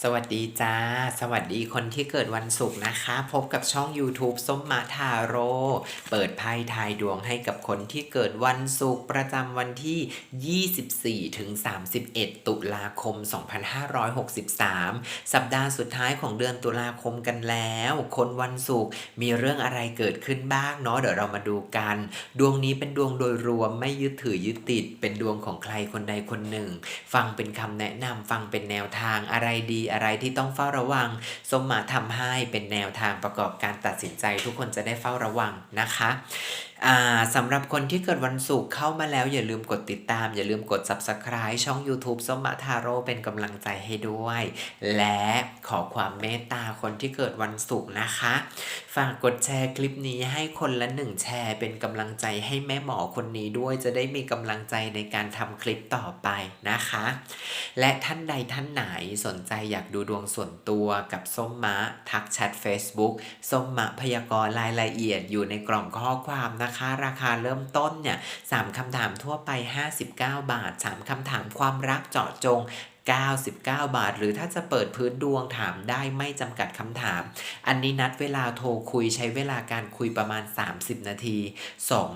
สวัสดีจ้า สวัสดีคนที่เกิดวันศุกร์นะคะ พบกับช่อง YouTube ส้มมาทาโร่เปิดไพ่ทายดวงให้กับคนที่เกิดวันศุกร์ประจำวันที่ 24 ถึง 31 ตุลาคม 2563 สัปดาห์สุดท้ายของเดือนตุลาคมกันแล้ว คนวันศุกร์มีเรื่องอะไรเกิดขึ้นบ้างเนาะเดี๋ยวเรามาดูกัน ดวงนี้เป็นดวงโดยรวมไม่ยึดถือยึดติด เป็นดวงของใครคนใดคนหนึ่ง ฟังเป็นคำแนะนำฟังเป็นแนวทางอะไรดีอะไรที่ต้องเฝ้าระวังส้มมาทำให้เป็นแนวทางประกอบการตัดสินใจ ทุกคนจะได้เฝ้าระวังนะคะ สำหรับคนที่เกิดวันศุกร์เข้ามาแล้วอย่าลืมกดติดตาม อย่าลืมกด subscribe ช่อง YouTube ส้มมาทาโร่เป็นกำลังใจให้ด้วย และขอความเมตตาคนที่เกิดวันศุกร์นะคะ ฝากกดแชร์คลิปนี้ให้คนละหนึ่งแชร์ เป็นกำลังใจให้แม่หมอคนนี้ด้วยจะได้มีกำลังใจในการทำคลิปต่อไปนะคะ และท่านใดท่านไหนสนใจอยากดูดวงส่วนตัวกับส้มมะทักแชท Facebook ส้มมะพยากรณ์รายละเอียดอยู่ในกล่องข้อความนะคะราคาเริ่มต้นเนี่ยสามคำถามทั่วไป 59 บาท 3คำถามความรักเจาะจง 99 บาท หรือถ้าจะเปิดพื้นดวงถามได้ไม่จำกัดคำถาม อันนี้นัดเวลาโทรคุยใช้เวลาการคุยประมาณ 30 นาที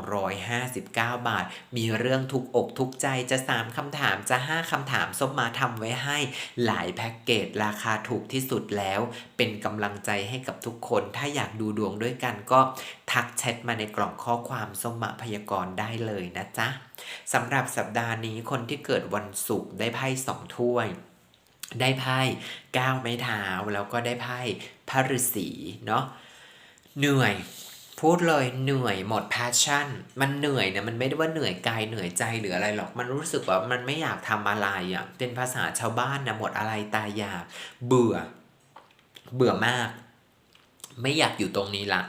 259 บาท มีเรื่องทุกอกทุกใจจะ 3คำถามจะ 5คำถามส้มมาทำไว้ให้หลายแพ็กเกจราคาถูกที่สุดแล้ว เป็นกำลังใจให้กับทุกคน ถ้าอยากดูดวงด้วยกันก็ทักแชทมาในกล่องข้อความส้มมาพยากรณ์ได้เลยนะจ๊ะ สำหรับสัปดาห์นี้คนที่เกิดวันศุกร์ได้ไพ่สองถ้วย ได้ไพ่ก้าวไม้เท้าแล้วก็ได้ไพ่พระฤาษีเนาะเหนื่อยพูดเลยเหนื่อยหมด passion มันเหนื่อยเนี่ยมันไม่ได้ว่าเหนื่อยกายเหนื่อยใจหรืออะไรหรอกมันรู้สึกว่ามันไม่อยากทำอะไรอะ่ะเป็นภาษาชาวบ้านนะหมดอะไรตายอยากเบื่อ เบื่อมาก ไม่อยากอยู่ตรงนี้ละ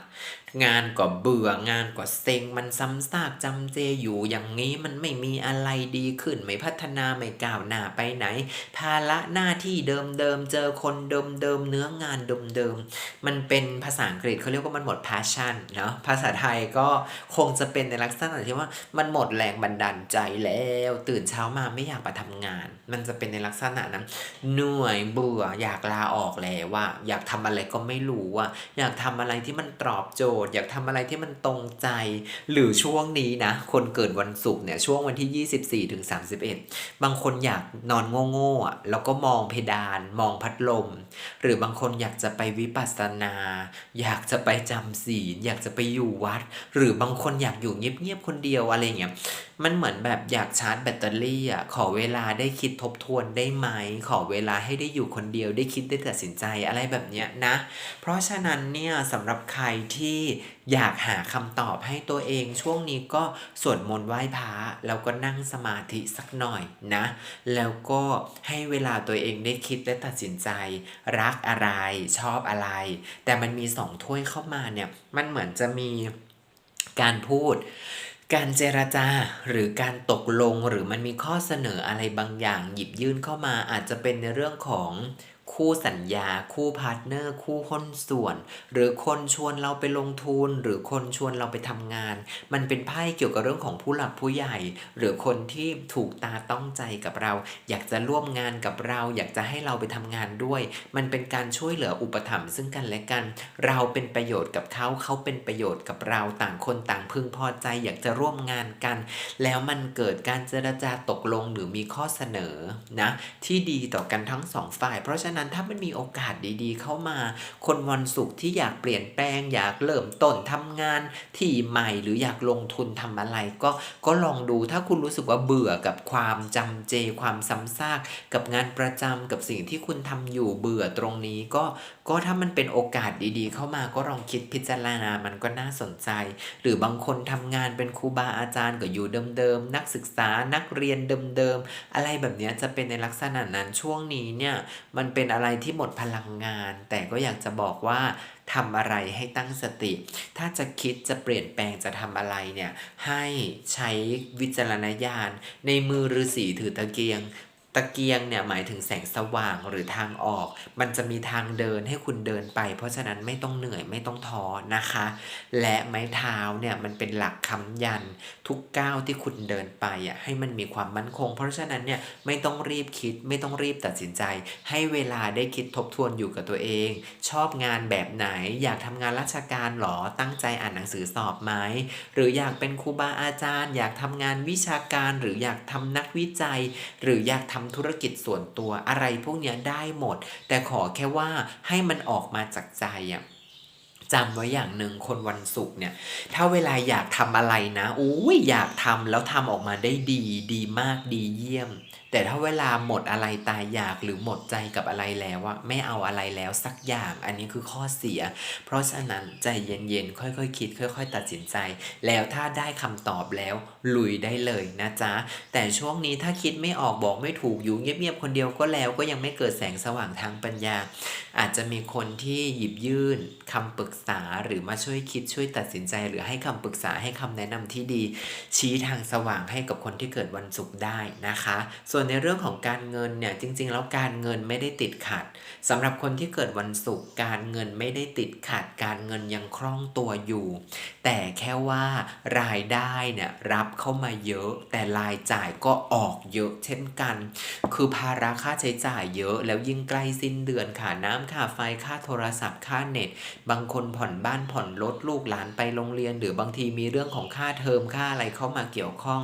งานก็เบื่องานก็เซ็งมันซ้ำซากจำเจอยู่อย่างนี้มันไม่มีอะไรดีขึ้น ไม่พัฒนาไม่ก้าวหน้าไปไหน ภาระหน้าที่เดิมๆเจอคนเดิมๆเนื้องานเดิมๆมันเป็นภาษาอังกฤษเขาเรียกว่ามันหมด passion เนาะภาษาไทยก็คงจะเป็นในลักษณะที่ว่ามันหมดแรงบันดาลใจแล้ว ตื่นเช้ามาไม่อยากไปทำงาน มันจะเป็นในลักษณะนั้นเหนื่อยเบื่ออยากลาออกแล้วว่า อยากทำอะไรก็ไม่รู้ว่าอยากทำอะไรที่มันตอบโจทย์อยากทำอะไรที่มันตรงใจ หรือช่วงนี้นะ คนเกิดวันศุกร์เนี่ยช่วงวันที่ 24ถึง31 บางคนอยากนอนโง่ๆอะแล้วก็มองเพดาน มองพัดลม หรือบางคนอยากจะไปวิปัสสนา อยากจะไปจำศีล อยากจะไปอยู่วัด หรือบางคนอยากอยู่เงียบๆคนเดียวอะไรเงี้ย มันเหมือนแบบอยากชาร์จแบตเตอรี่อะขอเวลาได้คิดทบทวนได้ไหม ขอเวลาให้ได้อยู่คนเดียวได้คิดได้ตัดสินใจอะไรแบบเนี้ยนะ เพราะฉะนั้นเนี่ยสำหรับใครที่อยากหาคำตอบให้ตัวเองช่วงนี้ก็สวดมนต์ไหว้พระแล้วก็นั่งสมาธิสักหน่อยนะ แล้วก็ให้เวลาตัวเองได้คิดและตัดสินใจ รักอะไรชอบอะไร แต่มันมีสองถ้วยเข้ามาเนี่ยมันเหมือนจะมีการพูด การเจรจาหรือการตกลงหรือมันมีข้อเสนออะไรบางอย่างหยิบยื่นเข้ามาอาจจะเป็นในเรื่องของ คู่สัญญา คู่พาร์ทเนอร์ คู่หุ้นส่วน หรือคนชวนเราไปลงทุน หรือคนชวนเราไปทำงาน มันเป็นไพ่เกี่ยวกับเรื่องของผู้หลักผู้ใหญ่ หรือคนที่ถูกตาต้องใจกับเรา อยากจะร่วมงานกับเรา อยากจะให้เราไปทำงานด้วย มันเป็นการช่วยเหลืออุปถัมภ์ซึ่งกันและกัน เราเป็นประโยชน์กับเขาเขาเป็นประโยชน์กับเราต่างคนต่างพึงพอใจ อยากจะร่วมงานกัน แล้วมันเกิดการเจรจาตกลงหรือมีข้อเสนอนะที่ดีต่อกันทั้งสองฝ่าย เพราะฉะนั้นถ้ามันมีโอกาสดีๆ เข้ามา คนวันศุกร์ที่อยากเปลี่ยนแปลง อยากเริ่มต้นทำงานที่ใหม่หรืออยากลงทุนทำอะไร ก็ก็ลองดูถ้าคุณรู้สึกว่าเบื่อกับความจำเจ ความซ้ำซากกับงานประจำกับสิ่งที่คุณทำอยู่เบื่อตรงนี้ก็ก็ถ้ามันเป็นโอกาสดีๆ เข้ามาก็ลองคิดพิจารณา มันก็น่าสนใจ หรือบางคนทำงานเป็นครูบาอาจารย์ก็อยู่เดิมๆ นักศึกษานักเรียนเดิมๆ อะไรแบบนี้จะเป็นในลักษณะนั้นช่วงนี้เนี่ยมันเป็นอะไรไรที่หมดพลังงาน แต่ก็อยากจะบอกว่าทำอะไรให้ตั้งสติ ถ้าจะคิดจะเปลี่ยนแปลงจะทำอะไรเนี่ย ให้ใช้วิจารณญาณ ในมือฤาษีถือตะเกียง ตะเกียงเนี่ยหมายถึงแสงสว่างหรือทางออก มันจะมีทางเดินให้คุณเดินไป เพราะฉะนั้นไม่ต้องเหนื่อยไม่ต้องท้อนะคะ และไม้เท้าเนี่ยมันเป็นหลักค้ำยัน ทุกก้าวที่คุณเดินไปอะให้มันมีความมั่นคง เพราะฉะนั้นเนี่ยไม่ต้องรีบคิดไม่ต้องรีบตัดสินใจ ให้เวลาได้คิดทบทวนอยู่กับตัวเอง ชอบงานแบบไหน อยากทำงานราชการหรอตั้งใจอ่านหนังสือสอบไหมหรืออยากเป็นครูบาอาจารย์ อยากทำงานวิชาการ หรืออยากทำนักวิจัย หรืออยากทำธุรกิจส่วนตัวอะไรพวกนี้ได้หมด แต่ขอแค่ว่าให้มันออกมาจากใจอะจำไว้อย่างหนึ่งคนวันศุกร์เนี่ย ถ้าเวลาอยากทำอะไรนะอุ้ยอยากทำแล้วทำออกมาได้ดี ดีมากดีเยี่ยม แต่ถ้าเวลาหมดอะไรตายอยากหรือหมดใจกับอะไรแล้วอะไม่เอาอะไรแล้วสักอย่าง อันนี้คือข้อเสีย เพราะฉะนั้นใจเย็นๆ ค่อยๆคิด ค่อย ๆ ตัดสินใจ แล้วถ้าได้คำตอบแล้วลุยได้เลยนะจ๊ะ แต่ช่วงนี้ถ้าคิดไม่ออกบอกไม่ถูกอยู่เงียบๆคนเดียวก็แล้วก็ยังไม่เกิดแสงสว่างทางปัญญา อาจจะมีคนที่หยิบยื่นคำปรึกษาหรือมาช่วยคิดช่วยตัดสินใจ หรือให้คำปรึกษาให้คำแนะนำที่ดี ชี้ทางสว่างให้กับคนที่เกิดวันศุกร์ได้นะคะ ส่ววนในเรื่องของการเงินเนี่ยจริง ๆ แล้วการเงินไม่ได้ติดขัดสำหรับคนที่เกิดวันศุกร์การเงินไม่ได้ติดขัด การเงินยังคล่องตัวอยู่ แต่แค่ว่ารายได้เนี่ยรับเข้ามาเยอะ แต่รายจ่ายก็ออกเยอะเช่นกัน คือภาระค่าใช้จ่ายเยอะ แล้วยิ่งใกล้สิ้นเดือนค่าน้ำค่าไฟค่าโทรศัพท์ค่าเน็ต บางคนผ่อนบ้านผ่อนรถลูกหลานไปโรงเรียน หรือบางทีมีเรื่องของค่าเทอมค่าอะไรเข้ามาเกี่ยวข้อง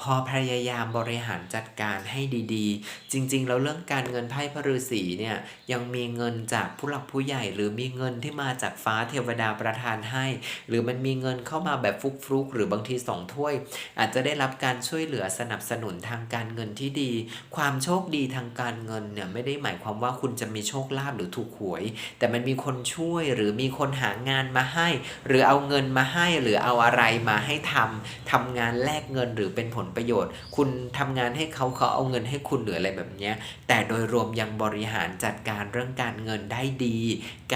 พอพยายามบริหารจัดการให้ดีๆ จริง ๆ แล้วเรื่องการเงินไพ่พฤษีเนี่ยยังมีเงินจากผู้หลักผู้ใหญ่ หรือมีเงินที่มาจากฟ้าเทวดาประทานให้ หรือมันมีเงินเข้ามาแบบฟุกๆหรือบางทีสองถ้วย อาจจะได้รับการช่วยเหลือสนับสนุนทางการเงินที่ดี ความโชคดีทางการเงินเนี่ยไม่ได้หมายความว่าคุณจะมีโชคลาภหรือถูกหวย แต่มันมีคนช่วยหรือมีคนหางานมาให้ หรือเอาเงินมาให้หรือเอาอะไรมาให้ทำทำงานแลกเงินหรือเป็นผลประโยชน์ คุณทำงานให้เขาเขาเอาเงินให้คุณหรืออะไรแบบนี้แต่โดยรวมยังบริหารจัดการเรื่องการเงินได้ดี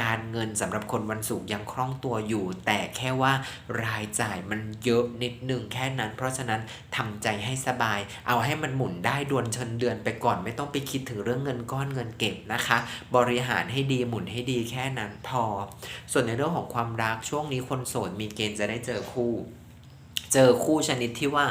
การเงินสำหรับคนวันศุกร์ยังคล่องตัวอยู่ แต่แค่ว่ารายจ่ายมันเยอะนิดหนึ่งแค่นั้น เพราะฉะนั้นทำใจให้สบาย เอาให้มันหมุนได้ดวนชิญเดือนไปก่อนไม่ต้องไปคิดถึงเรื่องเงินก้อนเงินเก็บนะคะ บริหารให้ดีหมุนให้ดีแค่นั้นพอ ส่วนในเรื่องของความรักช่วงนี้คนโสดมีเกณฑ์จะได้เจอคู่ เจอคู่ชนิดที่ว่า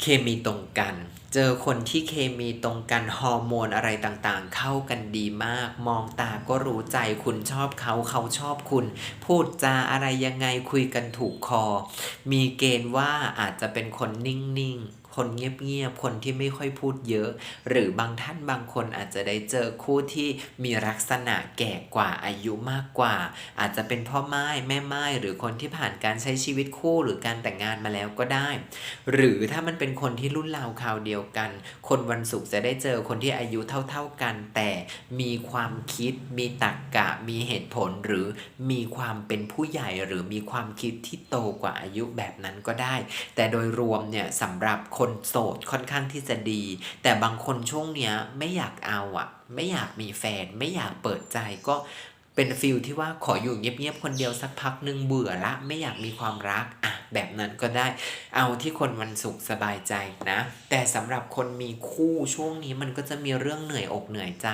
เคมีตรงกัน เจอคนที่เคมีตรงกันฮอร์โมนอะไรต่างๆ เข้ากันดีมาก มองตาก็รู้ใจคุณชอบเขาเขาชอบคุณ พูดจาอะไรยังไงคุยกันถูกคอ มีเกณฑ์ว่าอาจจะเป็นคนนิ่งๆ คนเงียบๆคนที่ไม่ค่อยพูดเยอะ หรือบางท่านบางคนอาจจะได้เจอคู่ที่มีลักษณะแก่กว่าอายุมากกว่า อาจจะเป็นพ่อไม้แม่ไม้หรือคนที่ผ่านการใช้ชีวิตคู่หรือการแต่งงานมาแล้วก็ได้ หรือถ้ามันเป็นคนที่รุ่นราวคราวเดียวกัน คนวันศุกร์จะได้เจอคนที่อายุเท่า ๆกัน แต่มีความคิด มีตรรกกะ มีเหตุผลหรือมีความเป็นผู้ใหญ่หรือมีความคิดที่โตกว่าอายุแบบนั้นก็ได้ แต่โดยรวมเนี่ยสำหรับคนโสดค่อนข้างที่จะดี แต่บางคนช่วงเนี้ยไม่อยากเอาอะไม่อยากมีแฟน ไม่อยากเปิดใจก็ เป็นฟิลที่ว่าขออยู่เงียบๆคนเดียวสักพักหนึ่งเบื่อละไม่อยากมีความรักอะแบบนั้นก็ได้ เอาที่คนวันศุกร์สบายใจนะ แต่สำหรับคนมีคู่ช่วงนี้มันก็จะมีเรื่องเหนื่อยอกเหนื่อยใจ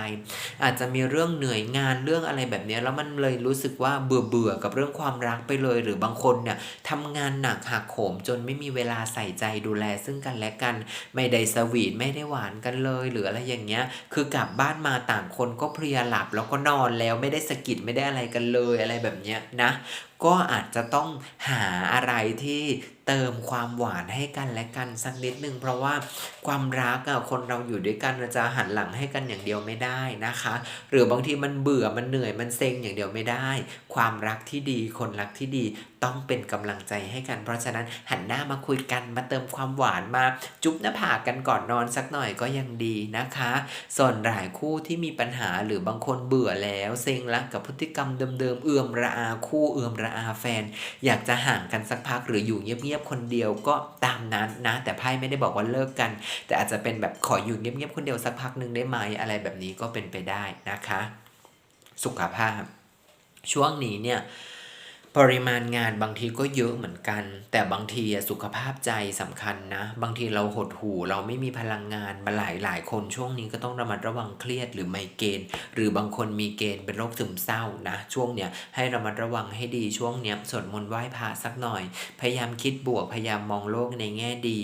อาจจะมีเรื่องเหนื่อยงานเรื่องอะไรแบบนี้แล้วมันเลยรู้สึกว่าเบื่อเบื่อๆกับเรื่องความรักไปเลย หรือบางคนเนี่ยทำงานหนักหักโหมจนไม่มีเวลาใส่ใจดูแลซึ่งกันและกัน ไม่ได้สวีทไม่ได้หวานกันเลย หรืออะไรอย่างเงี้ย คือกลับบ้านมาต่างคนก็เพลียหลับแล้วก็นอนแล้วไม่ได้สะกิจไม่ได้อะไรกันเลยอะไรแบบเนี้ยนะ ก็อาจจะต้องหาอะไรที่เติมความหวานให้กันและกันสักนิดนึงเพราะว่าความรักอะคนเราอยู่ด้วยกันเราจะหันหลังให้กันอย่างเดียวไม่ได้นะคะ หรือบางทีมันเบื่อมันเหนื่อยมันเซ็งอย่างเดียวไม่ได้ ความรักที่ดีคนรักที่ดีต้องเป็นกำลังใจให้กัน เพราะฉะนั้นหันหน้ามาคุยกันมาเติมความหวานมาจุ๊บหน้าผากกันก่อนนอนสักหน่อยก็ยังดีนะคะ ส่วนหลายคู่ที่มีปัญหาหรือบางคนเบื่อแล้วเซ็งละกับพฤติกรรมเดิมๆเอื่อมระอาคู่เอื่อมระอาแฟน อยากจะห่างกันสักพักหรืออยู่เงียบๆคนเดียวก็ตามนั้นนะ แต่ไพ่ไม่ได้บอกว่าเลิกกัน แต่อาจจะเป็นแบบขออยู่เงียบๆคนเดียวสักพักหนึ่งได้ไหมอะไรแบบนี้ก็เป็นไปได้นะคะ สุขภาพ ช่วงนี้เนี่ย ปริมาณงานบางทีก็เยอะเหมือนกัน แต่บางทีสุขภาพใจสำคัญนะ บางทีเราหดหู่เราไม่มีพลังงานมาหลายหลายคนช่วงนี้ก็ต้องระมัดระวังเครียดหรือไมเกรนหรือบางคนมีเกณฑ์เป็นโรคซึมเศร้านะ ช่วงเนี้ยให้ระมัดระวังให้ดีช่วงเนี้ยสวดมนต์ไหว้พระสักหน่อย พยายามคิดบวกพยายามมองโลกในแง่ดี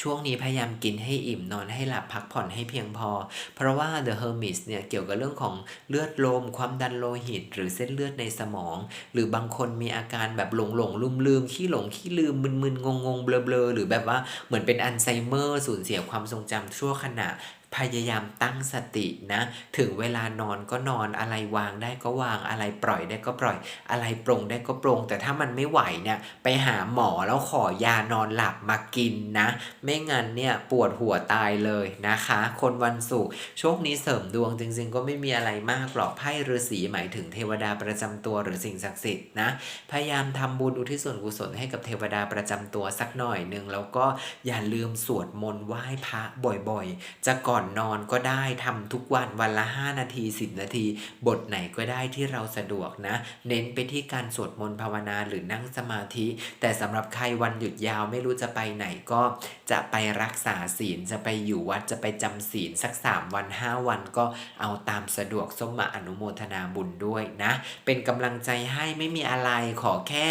ช่วงนี้พยายามกินให้อิ่มนอนให้หลับพักผ่อนให้เพียงพอ เพราะว่า The Hermit เนี่ยเกี่ยวกับเรื่องของเลือดลมความดันโลหิต หรือเส้นเลือดในสมอง หรือบางคนมีอาการแบบหลงหลงลืมลืมขี้หลงขี้ลืมมึนมึนงงงเบลอเบลอหรือแบบว่าเหมือนเป็นอัลไซเมอร์สูญเสียความทรงจำชั่วขณะ พยายามตั้งสตินะ ถึงเวลานอนก็นอนอะไรวางได้ก็วางอะไรปล่อยได้ก็ปล่อย อะไรปรงได้ก็ปรง แต่ถ้ามันไม่ไหวเนี่ยไปหาหมอแล้วขอยานอนหลับมากินนะ ไม่งั้นเนี่ยปวดหัวตายเลยนะคะ คนวันศุกร์โชคนี้เสริมดวงจริงๆ ก็ไม่มีอะไรมากหรอกไพ่ฤาษีหมายถึงเทวดาประจำตัวหรือสิ่งศักดิ์สิทธิ์นะพยายามทำบุญอุทิศส่วนกุศลให้กับเทวดาประจำตัวสักหน่อยหนึ่งแล้วก็อย่าลืมสวดมนต์ไหว้พระบ่อยๆ จะก่อนนอนก็ได้ทำทุกวันวันละ 5 นาที 10 นาที บทไหนก็ได้ที่เราสะดวกนะ เน้นไปที่การสวดมนต์ภาวนาหรือนั่งสมาธิ แต่สำหรับใครวันหยุดยาวไม่รู้จะไปไหนก็จะไปรักษาศีลจะไปอยู่วัดจะไปจำศีลสัก 3 วัน 5 วันก็เอาตามสะดวกส้มมาอนุโมทนาบุญด้วยนะ เป็นกำลังใจให้ไม่มีอะไรขอแค่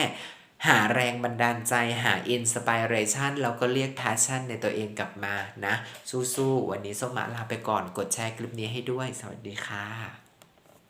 หาแรงบันดาลใจหาอินสปิเรชันแล้วก็เรียกแพชชั่นในตัวเองกลับมานะ สู้ๆ วันนี้ส้มมาลาไปก่อนกดแชร์คลิปนี้ให้ด้วย สวัสดีค่ะ